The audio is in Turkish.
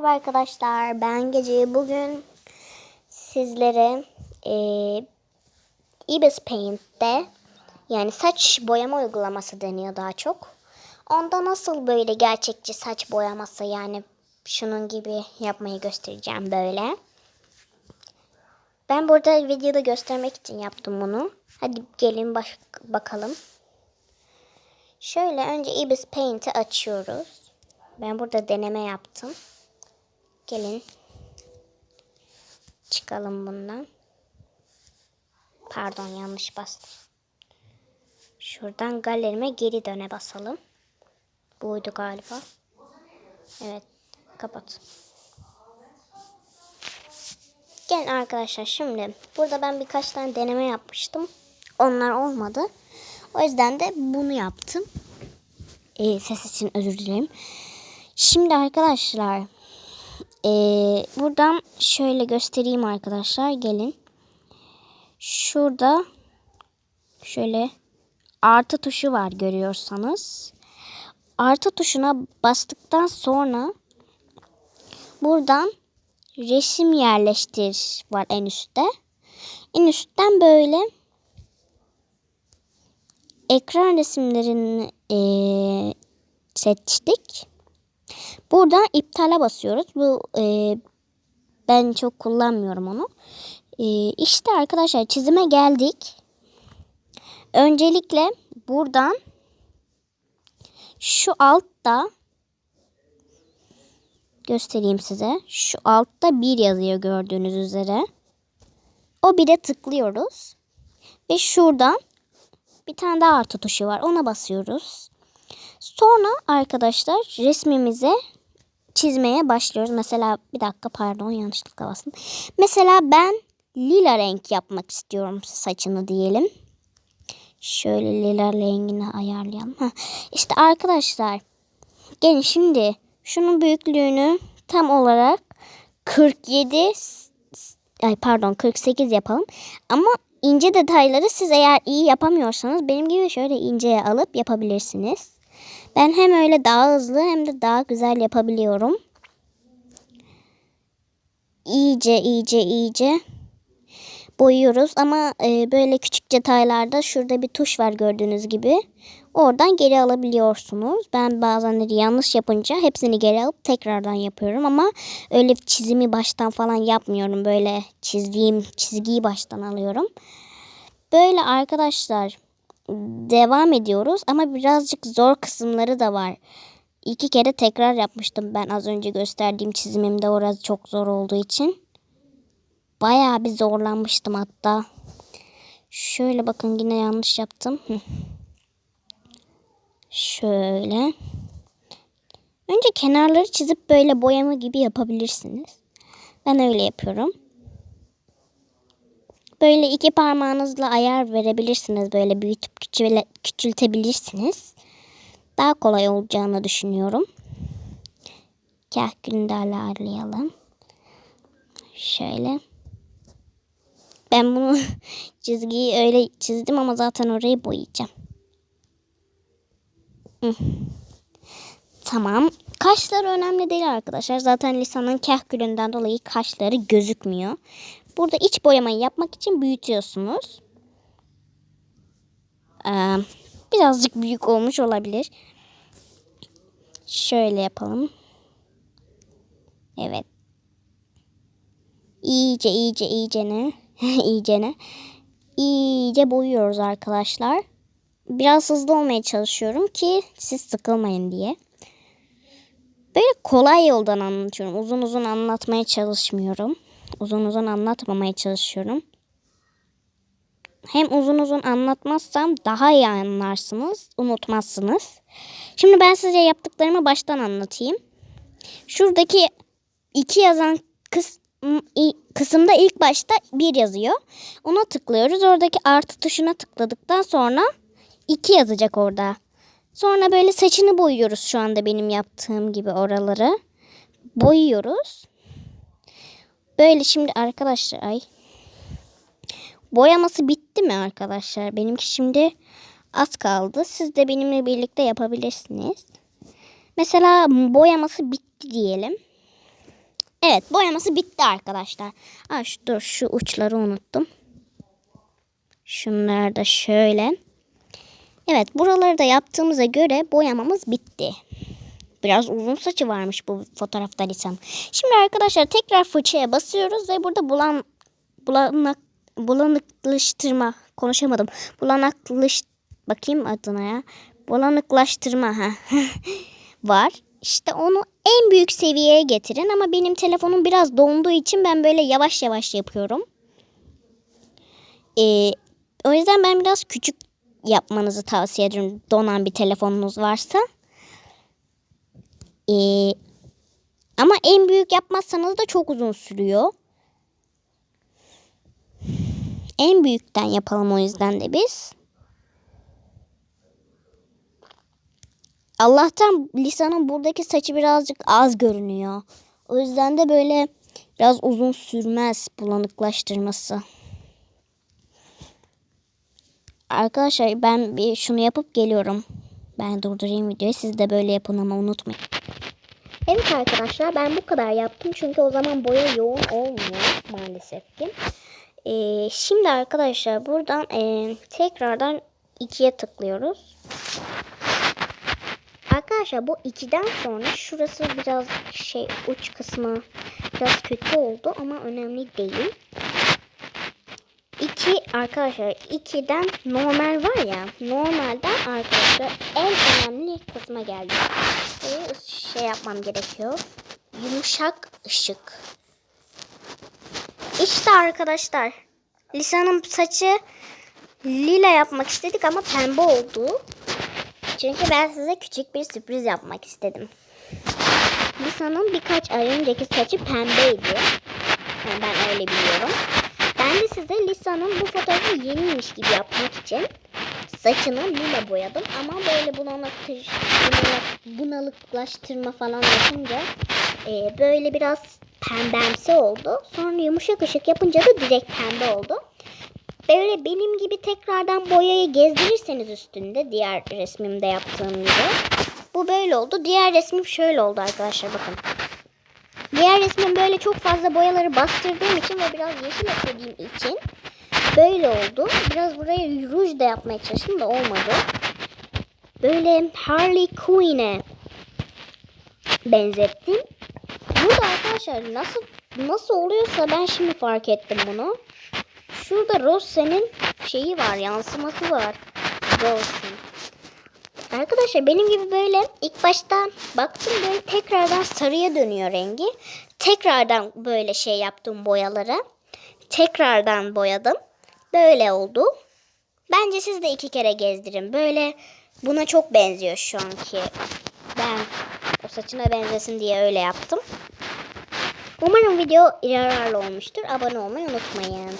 Merhaba arkadaşlar, ben Gece. Bugün sizlere e, Ibis Paint'te yani saç boyama uygulaması deniyor daha çok. Onda nasıl böyle gerçekçi saç boyaması yani şunun gibi yapmayı göstereceğim böyle. Ben burada videoda göstermek için yaptım bunu. Hadi gelin baş, bakalım. Şöyle önce Ibis Paint'i açıyoruz. Ben burada deneme yaptım. Gelin. Çıkalım bundan. Pardon yanlış bastım. Şuradan galerime geri döne basalım. Buydu galiba. Evet. Kapat. Gelin arkadaşlar şimdi. Burada ben birkaç tane deneme yapmıştım. Onlar olmadı. O yüzden de bunu yaptım. Ee, ses için özür dilerim. Şimdi arkadaşlar ee, buradan şöyle göstereyim arkadaşlar. Gelin. Şurada şöyle artı tuşu var görüyorsanız. Artı tuşuna bastıktan sonra buradan resim yerleştir var en üstte. En üstten böyle ekran resimlerini ee, seçtik. Buradan iptale basıyoruz. Bu e, ben çok kullanmıyorum onu. E, işte arkadaşlar çizime geldik. Öncelikle buradan şu altta göstereyim size. Şu altta bir yazıyor gördüğünüz üzere. O bire tıklıyoruz. Ve şuradan bir tane daha artı tuşu var. Ona basıyoruz. Sonra arkadaşlar resmimize çizmeye başlıyoruz. Mesela bir dakika pardon yanlışlıkla bastım. Mesela ben lila renk yapmak istiyorum saçını diyelim. Şöyle lila rengini ayarlayalım. Heh. İşte arkadaşlar gelin şimdi şunun büyüklüğünü tam olarak 47 ay pardon 48 yapalım. Ama ince detayları siz eğer iyi yapamıyorsanız benim gibi şöyle inceye alıp yapabilirsiniz. Ben hem öyle daha hızlı hem de daha güzel yapabiliyorum. İyice iyice iyice boyuyoruz ama e, böyle küçük detaylarda şurada bir tuş var gördüğünüz gibi. Oradan geri alabiliyorsunuz. Ben bazenleri yanlış yapınca hepsini geri alıp tekrardan yapıyorum ama öyle çizimi baştan falan yapmıyorum. Böyle çizdiğim çizgiyi baştan alıyorum. Böyle arkadaşlar devam ediyoruz ama birazcık zor kısımları da var. İki kere tekrar yapmıştım ben az önce gösterdiğim çizimimde orası çok zor olduğu için. Bayağı bir zorlanmıştım hatta. Şöyle bakın yine yanlış yaptım. Şöyle. Önce kenarları çizip böyle boyama gibi yapabilirsiniz. Ben öyle yapıyorum. Böyle iki parmağınızla ayar verebilirsiniz. Böyle büyütüp küçültebilirsiniz. Daha kolay olacağını düşünüyorum. Kahkülünü de ayarlayalım. Şöyle. Ben bunu çizgiyi öyle çizdim ama zaten orayı boyayacağım. Tamam. Kaşları önemli değil arkadaşlar. Zaten Lisa'nın kahkülünden dolayı kaşları gözükmüyor. Burada iç boyamayı yapmak için büyütüyorsunuz. Ee, birazcık büyük olmuş olabilir. Şöyle yapalım. Evet. İyice iyice iyice ne? iyice ne? İyice boyuyoruz arkadaşlar. Biraz hızlı olmaya çalışıyorum ki siz sıkılmayın diye. Böyle kolay yoldan anlatıyorum. Uzun uzun anlatmaya çalışmıyorum uzun uzun anlatmamaya çalışıyorum. Hem uzun uzun anlatmazsam daha iyi anlarsınız, unutmazsınız. Şimdi ben size yaptıklarımı baştan anlatayım. Şuradaki iki yazan kıs, kısımda ilk başta bir yazıyor. Ona tıklıyoruz. Oradaki artı tuşuna tıkladıktan sonra iki yazacak orada. Sonra böyle saçını boyuyoruz şu anda benim yaptığım gibi oraları. Boyuyoruz. Böyle şimdi arkadaşlar ay. Boyaması bitti mi arkadaşlar? Benimki şimdi az kaldı. Siz de benimle birlikte yapabilirsiniz. Mesela boyaması bitti diyelim. Evet boyaması bitti arkadaşlar. Aa, şu, dur şu uçları unuttum. Şunlar da şöyle. Evet buraları da yaptığımıza göre boyamamız bitti. Biraz uzun saçı varmış bu fotoğrafta Lisa'nın. Şimdi arkadaşlar tekrar fırçaya basıyoruz ve burada bulan, bulanak, bulanıklaştırma konuşamadım. Bulanaklış bakayım adına ya. Bulanıklaştırma ha. var. İşte onu en büyük seviyeye getirin ama benim telefonum biraz donduğu için ben böyle yavaş yavaş yapıyorum. Ee, o yüzden ben biraz küçük yapmanızı tavsiye ederim donan bir telefonunuz varsa. Ee, ama en büyük yapmazsanız da çok uzun sürüyor. En büyükten yapalım o yüzden de biz. Allah'tan Lisa'nın buradaki saçı birazcık az görünüyor. O yüzden de böyle biraz uzun sürmez bulanıklaştırması. Arkadaşlar ben bir şunu yapıp geliyorum. Ben durdurayım videoyu. Siz de böyle yapın ama unutmayın. Evet arkadaşlar ben bu kadar yaptım. Çünkü o zaman boya yoğun olmuyor maalesef ki. Ee, şimdi arkadaşlar buradan e, tekrardan ikiye tıklıyoruz. Arkadaşlar bu 2'den sonra şurası biraz şey uç kısmı biraz kötü oldu ama önemli değil. 2 arkadaşlar 2'den normal var ya normalden arkadaşlar en önemli kısma geldi. Ve şey yapmam gerekiyor. Yumuşak ışık. İşte arkadaşlar Lisa'nın saçı lila yapmak istedik ama pembe oldu. Çünkü ben size küçük bir sürpriz yapmak istedim. Lisa'nın birkaç ay önceki saçı pembeydi. Yani ben öyle biliyorum. Ben de size Lisa'nın bu fotoğrafı yeniymiş gibi yapmak için saçını lila boyadım. Ama böyle bulanıktır, bunalık, bunalıklaştırma falan yapınca e, böyle biraz pembemsi oldu. Sonra yumuşak ışık yapınca da direkt pembe oldu. Böyle benim gibi tekrardan boyayı gezdirirseniz üstünde diğer resmimde yaptığım gibi. Bu böyle oldu. Diğer resmim şöyle oldu arkadaşlar bakın. Diğer resmim böyle çok fazla boyaları bastırdığım için ve biraz yeşil eklediğim için böyle oldu. Biraz buraya ruj da yapmaya çalıştım da olmadı. Böyle Harley Quinn'e benzettim. Burada arkadaşlar nasıl nasıl oluyorsa ben şimdi fark ettim bunu. Şurada Rose'nin şeyi var, yansıması var. Rose'un. Arkadaşlar benim gibi böyle ilk başta baktım böyle tekrardan sarıya dönüyor rengi. Tekrardan böyle şey yaptım boyalara. Tekrardan boyadım. Böyle oldu. Bence siz de iki kere gezdirin. Böyle buna çok benziyor şu anki. Ben o saçına benzesin diye öyle yaptım. Umarım video yararlı olmuştur. Abone olmayı unutmayın.